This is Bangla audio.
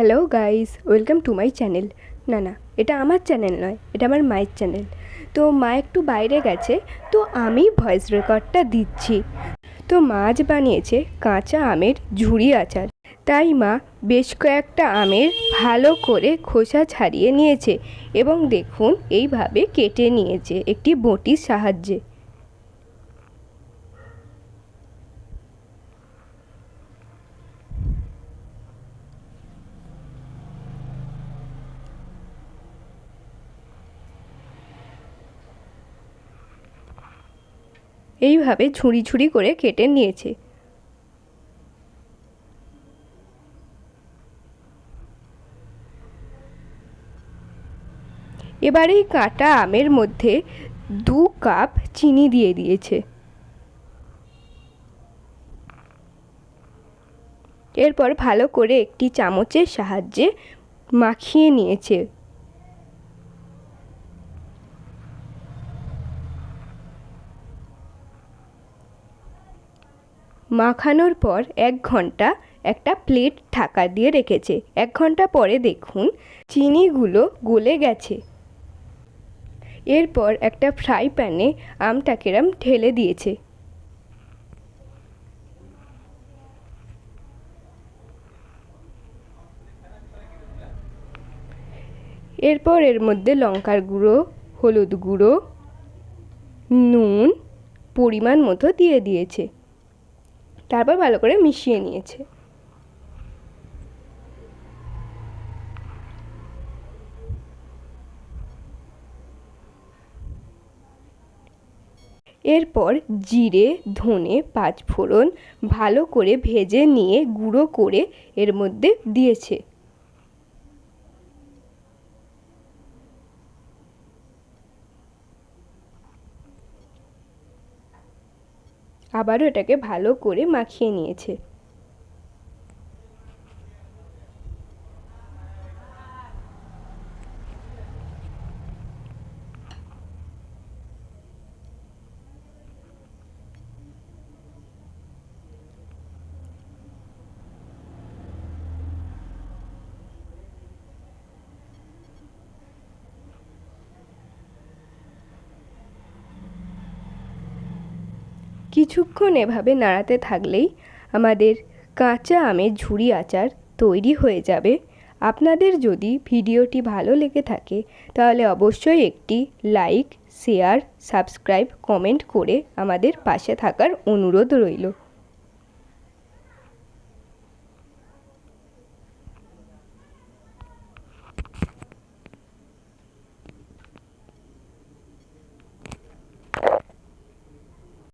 Hello guys welcome to my channel না না, এটা আমার চ্যানেল নয়, এটা আমার মায়ের চ্যানেল তো মা একটু বাইরে গেছে, তো আমি ভয়েস রেকর্ডটা দিচ্ছি। তো মা আজ বানিয়েছে কাঁচা আমের ঝুড়ি আচার। তাই মা বেশ কয়েকটা আমের ভালো করে খোসা ছাড়িয়ে নিয়েছে এবং দেখুন, এইভাবে কেটে নিয়েছে একটি বটির সাহায্যে। এইভাবে ঝুড়ি ঝুড়ি করে কেটে নিয়েছে। এবার এই কাটা আমের মধ্যে দু কাপ চিনি দিয়ে দিয়েছে। এরপর ভালো করে একটি চামচের সাহায্যে মাখিয়ে নিয়েছে। মাখানোর পর এক ঘণ্টা একটা প্লেট ঢাকা দিয়ে রেখেছে। এক ঘণ্টা পরে দেখুন, চিনিগুলো গলে গেছে। এরপর একটা ফ্রাই প্যানে আমটাকেরাম ঢেলে দিয়েছে। এরপর এর মধ্যে লঙ্কার গুঁড়ো, হলুদ গুঁড়ো, নুন, পরিমাণ মতো দিয়ে দিয়েছে। তারপর ভালো করে মিশিয়ে নিয়েছে। এরপর জিরে, ধনে, পাঁচফোড়ন ভালো করে ভেজে নিয়ে গুঁড়ো করে এর মধ্যে দিয়েছে। আবারও এটাকে ভালো করে মাখিয়ে নিয়েছে। কিছুক্ষণ এভাবে নাড়াতে থাকলেই আমাদের কাঁচা আমের ঝুড়ি আচার তৈরি হয়ে যাবে। আপনাদের যদি ভিডিওটি ভালো লেগে থাকে, তাহলে অবশ্যই একটি লাইক, শেয়ার, সাবস্ক্রাইব, কমেন্ট করে আমাদের পাশে থাকার অনুরোধ রইল।